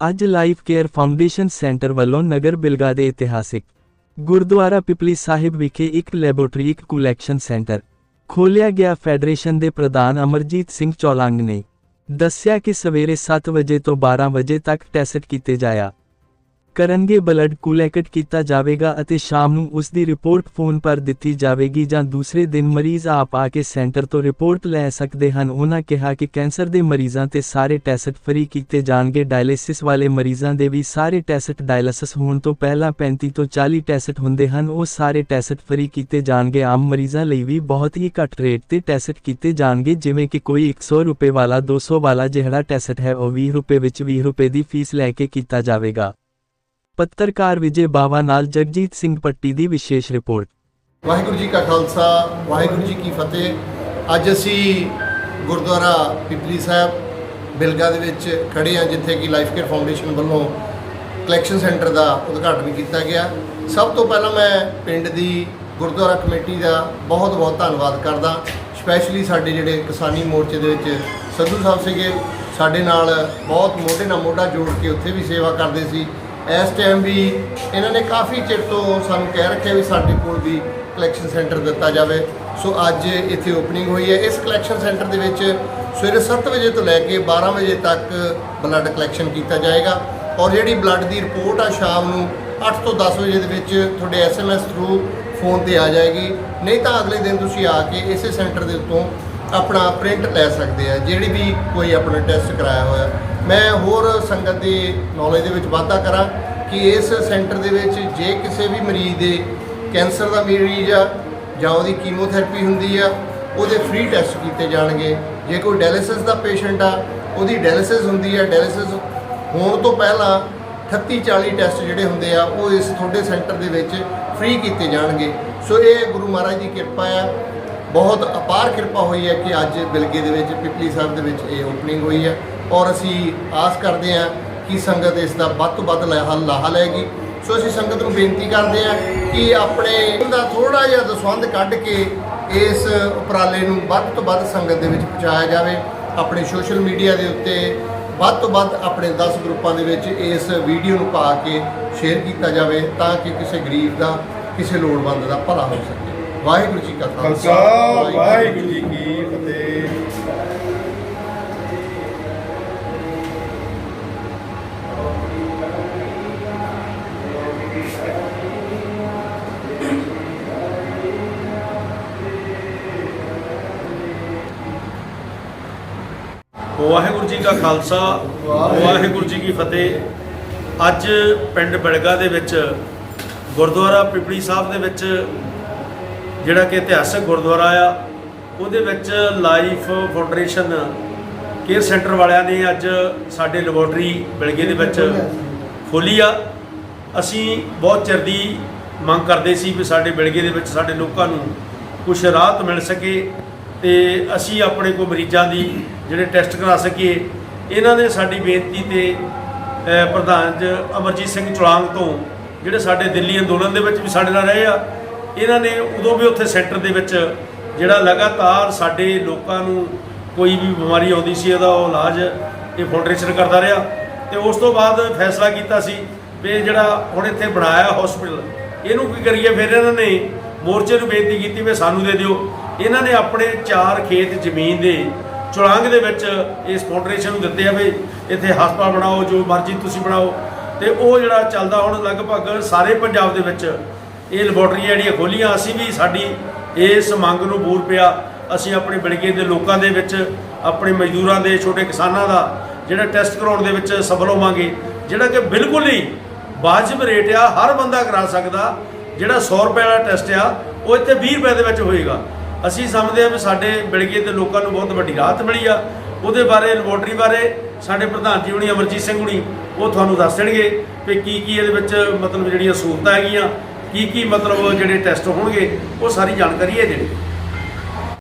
ਅੱਜ life care foundation centre ਵੱਲੋਂ ਨਗਰ ਬਿਲਗਾ ਦੇ ਇਤਿਹਾਸਿਕ ਗੁਰਦੁਆਰਾ ਪਿਪਲੀ ਸਾਹਿਬ ਵਿਖੇ ਇੱਕ ਲੈਬੋਰੇਟਰੀ, ਇੱਕ ਕਲੈਕਸ਼ਨ ਸੈਂਟਰ ਖੋਲਿਆ ਗਿਆ। ਫੈਡਰੇਸ਼ਨ ਦੇ ਪ੍ਰਧਾਨ ਅਮਰਜੀਤ ਸਿੰਘ ਚੌਲਾਂਗ ਨੇ ਦੱਸਿਆ ਕਿ ਸਵੇਰੇ 7 ਵਜੇ ਤੋਂ 12 ਵਜੇ ਤੱਕ ਟੈਸਟ ਕੀਤੇ ਜਾਇਆ। ਕਰਨਗੇ ਬਲੱਡ ਕੁਲੈਕਟ ਕੀਤਾ ਜਾਵੇਗਾ ਅਤੇ ਸ਼ਾਮ ਨੂੰ ਉਸ ਦੀ ਰਿਪੋਰਟ ਫੋਨ ਪਰ ਦਿੱਤੀ ਜਾਵੇਗੀ ਜਾਂ ਦੂਸਰੇ ਦਿਨ ਮਰੀਜ਼ ਆਪ ਆ ਕੇ ਸੈਂਟਰ ਤੋਂ ਰਿਪੋਰਟ ਲੈ ਸਕਦੇ ਹਨ। ਉਹਨਾਂ ਕਿਹਾ ਕਿ ਕੈਂਸਰ ਦੇ ਮਰੀਜ਼ਾਂ ਤੇ ਸਾਰੇ ਟੈਸਟ ਫ੍ਰੀ ਕੀਤੇ ਜਾਣਗੇ। ਡਾਇਲਿਸਿਸ ਵਾਲੇ ਮਰੀਜ਼ਾਂ ਦੇ ਵੀ ਸਾਰੇ ਟੈਸਟ ਡਾਇਲਿਸਿਸ ਹੋਣ ਤੋਂ ਪਹਿਲਾਂ 35 ਤੋਂ 40 ਟੈਸਟ ਹੁੰਦੇ ਹਨ। ਉਹ ਸਾਰੇ ਟੈਸਟ ਫ੍ਰੀ ਕੀਤੇ ਜਾਣਗੇ। ਆਮ ਮਰੀਜ਼ਾਂ ਲਈ ਵੀ ਬਹੁਤ ਹੀ ਘੱਟ ਰੇਟ ਤੇ ਟੈਸਟ ਕੀਤੇ ਜਾਣਗੇ, ਜਿਵੇਂ ਕਿ ਕੋਈ 100 ਰੁਪਏ ਵਾਲਾ 200 ਵਾਲਾ ਜਿਹੜਾ ਟੈਸਟ ਹੈ, ਉਹ 20 ਰੁਪਏ ਵਿੱਚ 20 ਰੁਪਏ ਦੀ ਫੀਸ ਲੈ ਕੇ ਕੀਤਾ ਜਾਵੇਗਾ। ਪੱਤਰਕਾਰ ਵਿਜੇ ਬਾਵਾ ਨਾਲ ਜਗਜੀਤ ਸਿੰਘ ਪੱਟੀ ਦੀ ਵਿਸ਼ੇਸ਼ ਰਿਪੋਰਟ। ਵਾਹਿਗੁਰੂ ਜੀ ਕਾ ਖਾਲਸਾ, ਵਾਹਿਗੁਰੂ ਜੀ ਕੀ ਫਤਿਹ। ਅੱਜ ਅਸੀਂ ਗੁਰਦੁਆਰਾ ਪਿਪਲੀ ਸਾਹਿਬ ਬਿਲਗਾ ਦੇ ਵਿੱਚ ਖੜੇ ਹਾਂ, ਜਿੱਥੇ ਕਿ ਲਾਈਫ ਕੇਅਰ ਫਾਊਂਡੇਸ਼ਨ ਵੱਲੋਂ ਕਲੈਕਸ਼ਨ ਸੈਂਟਰ ਦਾ ਉਦਘਾਟਨ ਕੀਤਾ ਗਿਆ। ਸਭ ਤੋਂ ਪਹਿਲਾਂ ਮੈਂ ਪਿੰਡ ਦੀ ਗੁਰਦੁਆਰਾ ਕਮੇਟੀ ਦਾ ਬਹੁਤ ਬਹੁਤ ਧੰਨਵਾਦ ਕਰਦਾ। ਸਪੈਸ਼ਲੀ ਸਾਡੇ ਜਿਹੜੇ ਕਿਸਾਨੀ ਮੋਰਚੇ ਦੇ ਵਿੱਚ ਸੰਧੂ ਸਾਹਿਬ ਸੀਗੇ, ਸਾਡੇ ਨਾਲ ਬਹੁਤ ਮੋਢੇ ਨਾਲ ਮੋਢਾ ਜੋੜ ਕੇ ਉੱਥੇ ਵੀ ਸੇਵਾ ਕਰਦੇ ਸੀ। ਇਸ ਟਾਈਮ ਵੀ ਇਹਨਾਂ ਨੇ ਕਾਫੀ ਚਿਰ ਤੋਂ ਸਾਨੂੰ ਕਹਿ ਰੱਖਿਆ ਵੀ ਸਾਡੇ ਕੋਲ ਵੀ ਕਲੈਕਸ਼ਨ ਸੈਂਟਰ ਦਿੱਤਾ ਜਾਵੇ। ਸੋ ਅੱਜ ਇੱਥੇ ਓਪਨਿੰਗ ਹੋਈ ਹੈ। ਇਸ ਕਲੈਕਸ਼ਨ ਸੈਂਟਰ ਦੇ ਵਿੱਚ ਸਵੇਰੇ 7 ਵਜੇ ਤੋਂ ਲੈ ਕੇ 12 ਵਜੇ ਤੱਕ ਬਲੱਡ ਕਲੈਕਸ਼ਨ ਕੀਤਾ ਜਾਏਗਾ। ਔਰ ਜਿਹੜੀ ਬਲੱਡ ਦੀ ਰਿਪੋਰਟ ਆ ਸ਼ਾਮ ਨੂੰ 8 ਤੋਂ 10 ਵਜੇ ਦੇ ਵਿੱਚ ਤੁਹਾਡੇ ਐਸਐਮਐਸ ਥਰੂ ਫੋਨ ਤੇ ਆ ਜਾਏਗੀ। ਨਹੀਂ ਤਾਂ ਅਗਲੇ ਦਿਨ ਤੁਸੀਂ ਆ ਕੇ ਇਸੇ ਸੈਂਟਰ ਦੇ ਉੱਤੋਂ ਆਪਣਾ ਪ੍ਰਿੰਟ ਲੈ ਸਕਦੇ ਆ, ਜਿਹੜੀ ਵੀ ਕੋਈ ਆਪਣਾ ਟੈਸਟ ਕਰਾਇਆ ਹੋਇਆ। ਮੈਂ ਹੋਰ ਸੰਗਤ ਦੀ ਨੌਲੇਜ ਦੇ ਵਿੱਚ ਵਾਧਾ ਕਰਾਂ ਕਿ ਇਸ ਸੈਂਟਰ ਦੇ ਵਿੱਚ ਜੇ ਕਿਸੇ ਵੀ ਮਰੀਜ਼ ਦੇ ਕੈਂਸਰ ਦਾ ਮਰੀਜ਼ ਆ ਜਾਂ ਉਹਦੀ ਕੀਮੋਥੈਰੇਪੀ ਹੁੰਦੀ ਆ, ਉਹਦੇ ਫ੍ਰੀ ਟੈਸਟ ਕੀਤੇ ਜਾਣਗੇ। ਜੇ ਕੋਈ ਡਾਇਲਿਸਿਸ ਦਾ ਪੇਸ਼ੈਂਟ ਆ, ਉਹਦੀ ਡਾਇਲਿਸਿਸ ਹੁੰਦੀ ਆ ਡਾਇਲਿਸਿਸ ਹੋਣ ਤੋਂ ਪਹਿਲਾਂ 38 40 ਟੈਸਟ ਜਿਹੜੇ ਹੁੰਦੇ ਆ, ਉਹ ਇਸ ਤੁਹਾਡੇ ਸੈਂਟਰ ਦੇ ਵਿੱਚ ਫ੍ਰੀ ਕੀਤੇ ਜਾਣਗੇ। ਸੋ ਇਹ ਗੁਰੂ ਮਹਾਰਾਜ ਦੀ ਕਿਰਪਾ ਆ। ਬਹੁਤ ਅਪਾਰ ਕਿਰਪਾ ਹੋਈ ਹੈ ਕਿ ਅੱਜ ਬਿਲਗੇ ਦੇ ਵਿੱਚ, ਪਿਪਲੀ ਸਾਹਿਬ ਦੇ ਵਿੱਚ ਇਹ ਓਪਨਿੰਗ ਹੋਈ ਹੈ ਔਰ ਅਸੀਂ ਆਸ ਕਰਦੇ ਹਾਂ ਕਿ ਸੰਗਤ ਇਸ ਦਾ ਵੱਧ ਤੋਂ ਵੱਧ ਲਾਹਾ ਲਾਹਾ ਲਏਗੀ। ਸੋ ਅਸੀਂ ਸੰਗਤ ਨੂੰ ਬੇਨਤੀ ਕਰਦੇ ਹਾਂ ਕਿ ਆਪਣੇ ਦਾ ਥੋੜਾ ਜਿਹਾ ਦਸਵੰਧ ਕੱਢ ਕੇ ਇਸ ਉਪਰਾਲੇ ਨੂੰ ਵੱਧ ਤੋਂ ਵੱਧ ਸੰਗਤ ਦੇ ਵਿੱਚ ਪਹੁੰਚਾਇਆ ਜਾਵੇ। ਆਪਣੇ ਸੋਸ਼ਲ ਮੀਡੀਆ ਦੇ ਉੱਤੇ ਵੱਧ ਤੋਂ ਵੱਧ ਆਪਣੇ 10 ਗਰੁੱਪਾਂ ਦੇ ਵਿੱਚ ਇਸ ਵੀਡੀਓ ਨੂੰ ਪਾ ਕੇ ਸ਼ੇਅਰ ਕੀਤਾ ਜਾਵੇ ਤਾਂ ਕਿ ਕਿਸੇ ਗਰੀਬ ਦਾ, ਕਿਸੇ ਲੋੜਵੰਦ ਦਾ ਭਲਾ ਹੋ ਸਕੇ। ਵਾਹਿਗੁਰੂ ਜੀ ਕਾ ਖਾਲਸਾ ਵਾਹਿਗੁਰੂ ਜੀ ਕੀ ਫਤਿਹ। ਵਾਹਿਗੁਰੂ ਜੀ ਕਾ ਖਾਲਸਾ ਵਾਹਿਗੁਰੂ ਜੀ ਕੀ ਫਤਿਹ। ਅੱਜ ਪਿੰਡ ਬਿਲਗਾ ਦੇ ਵਿੱਚ ਗੁਰਦੁਆਰਾ ਪਿਪਲੀ ਸਾਹਿਬ ਦੇ ਵਿੱਚ ਜਿਹੜਾ ਕਿ ਇਤਿਹਾਸਕ ਗੁਰਦੁਆਰਾ ਆ, ਉਹਦੇ ਵਿੱਚ ਲਾਈਫ ਫਾਊਂਡੇਸ਼ਨ, ਕੇਅਰ ਸੈਂਟਰ ਵਾਲਿਆਂ ਨੇ ਅੱਜ ਸਾਡੇ ਲੈਬੋਰਟਰੀ ਬਿਲਗੇ ਦੇ ਵਿੱਚ ਖੋਲੀ ਆ। ਅਸੀਂ ਬਹੁਤ ਚਿਰ ਦੀ ਮੰਗ ਕਰਦੇ ਸੀ ਵੀ ਸਾਡੇ ਬਿਲਗੇ ਦੇ ਵਿੱਚ ਸਾਡੇ ਲੋਕਾਂ ਨੂੰ ਕੁਝ ਰਾਹਤ ਮਿਲ ਸਕੇ ਤੇ ਅਸੀਂ ਆਪਣੇ ਕੋ ਮਰੀਜ਼ਾਂ ਦੀ ਜਿਹੜੇ ਟੈਸਟ ਕਰਾ ਸਕੀਏ। ਇਹਨਾਂ ਨੇ ਸਾਡੀ ਬੇਨਤੀ ਤੇ ਪ੍ਰਧਾਨ ਜੀ ਅਮਰਜੀਤ ਸਿੰਘ ਚੁਲਾਂਗ ਤੋਂ ਜਿਹੜੇ ਸਾਡੇ ਦਿੱਲੀ ਅੰਦੋਲਨ ਦੇ ਵਿੱਚ ਵੀ ਸਾਡੇ ਨਾਲ ਰਹੇ ਆ ਇਹਨਾਂ ਨੇ ਉਦੋਂ ਵੀ ਉੱਥੇ ਸੈਂਟਰ ਦੇ ਵਿੱਚ ਜਿਹੜਾ ਲਗਾਤਾਰ ਸਾਡੇ ਲੋਕਾਂ ਨੂੰ ਕੋਈ ਵੀ ਬਿਮਾਰੀ ਆਉਂਦੀ ਸੀ, ਇਹਦਾ ਉਹ ਇਲਾਜ ਇਹ ਫਾਊਂਡੇਸ਼ਨ ਕਰਦਾ ਰਿਹਾ ਤੇ ਉਸ ਤੋਂ ਬਾਅਦ ਫੈਸਲਾ ਕੀਤਾ ਸੀ ਵੀ ਜਿਹੜਾ ਹੁਣ ਇੱਥੇ ਬਣਾਇਆ ਹਸਪੀਟਲ ਇਹਨੂੰ ਕੀ ਕਰੀਏ? ਫਿਰ ਇਹਨਾਂ ਨੇ ਮੋਰਚੇ ਨੂੰ ਬੇਨਤੀ ਕੀਤੀ ਵੀ ਸਾਨੂੰ ਦੇ ਦਿਓ। ਇਹਨਾਂ ਨੇ ਆਪਣੇ ਚਾਰ ਖੇਤ ਜ਼ਮੀਨ ਦੇ ਚੁਲਾਂਗ ਦੇ ਵਿੱਚ ਇਸ ਫਾਊਂਡੇਸ਼ਨ ਨੂੰ ਦਿੱਤੇ ਆ ਵੀ ਇੱਥੇ ਹਸਪਤਾਲ ਬਣਾਓ, ਜੋ ਮਰਜ਼ੀ ਤੁਸੀਂ ਬਣਾਓ। ਤੇ ਉਹ ਜਿਹੜਾ ਚੱਲਦਾ ਹੁਣ ਲਗਭਗ ਸਾਰੇ ਪੰਜਾਬ ਦੇ ਵਿੱਚ ਇਹ ਲੈਬੋਰਟਰੀਆਂ ਜਿਹੜੀਆਂ ਖੋਲੀਆਂ ਅਸੀਂ ਵੀ ਸਾਡੀ ਇਸ ਮੰਗ ਨੂੰ ਬੂਰ ਪਿਆ। ਅਸੀਂ ਆਪਣੇ ਬਿਲਗੇ ਦੇ ਲੋਕਾਂ ਦੇ ਵਿੱਚ, ਆਪਣੇ ਮਜ਼ਦੂਰਾਂ ਦੇ, ਛੋਟੇ ਕਿਸਾਨਾਂ ਦਾ ਜਿਹੜਾ ਟੈਸਟ ਕਰਾਉਣ ਦੇ ਵਿੱਚ ਸਫਲ ਹੋਵਾਂਗੇ, ਜਿਹੜਾ ਕਿ ਬਿਲਕੁਲ ਹੀ ਵਾਜਬ ਰੇਟ ਆ, ਹਰ ਬੰਦਾ ਕਰਾ ਸਕਦਾ, ਜਿਹੜਾ 100 ਰੁਪਏ ਵਾਲਾ ਟੈਸਟ ਆ, ਉਹ ਇੱਥੇ 20 ਰੁਪਏ ਦੇ ਵਿੱਚ ਹੋਏਗਾ। ਅਸੀਂ ਸਮਝਦੇ ਹਾਂ ਵੀ ਸਾਡੇ ਬਿਲਗੇ ਦੇ ਲੋਕਾਂ ਨੂੰ ਬਹੁਤ ਵੱਡੀ ਰਾਹਤ ਮਿਲੀ ਆ। ਉਹਦੇ ਬਾਰੇ, ਲੈਬੋਰਟਰੀ ਬਾਰੇ ਸਾਡੇ ਪ੍ਰਧਾਨ ਜੀ ਹੁਣੀ, ਅਮਰਜੀਤ ਸਿੰਘ ਹੁਣੀ, ਉਹ ਤੁਹਾਨੂੰ ਦੱਸ ਦੇਣਗੇ ਕਿ ਕੀ ਕੀ ਇਹਦੇ ਵਿੱਚ ਮਤਲਬ ਜਿਹੜੀਆਂ ਸਹੂਲਤਾਂ ਹੈਗੀਆਂ ਕੀ ਕੀ ਮਤਲਬ ਜਿਹੜੇ ਟੈਸਟ ਹੋਣਗੇ ਉਹ ਸਾਰੀ ਜਾਣਕਾਰੀ ਇਹ ਦੇਣਗੇ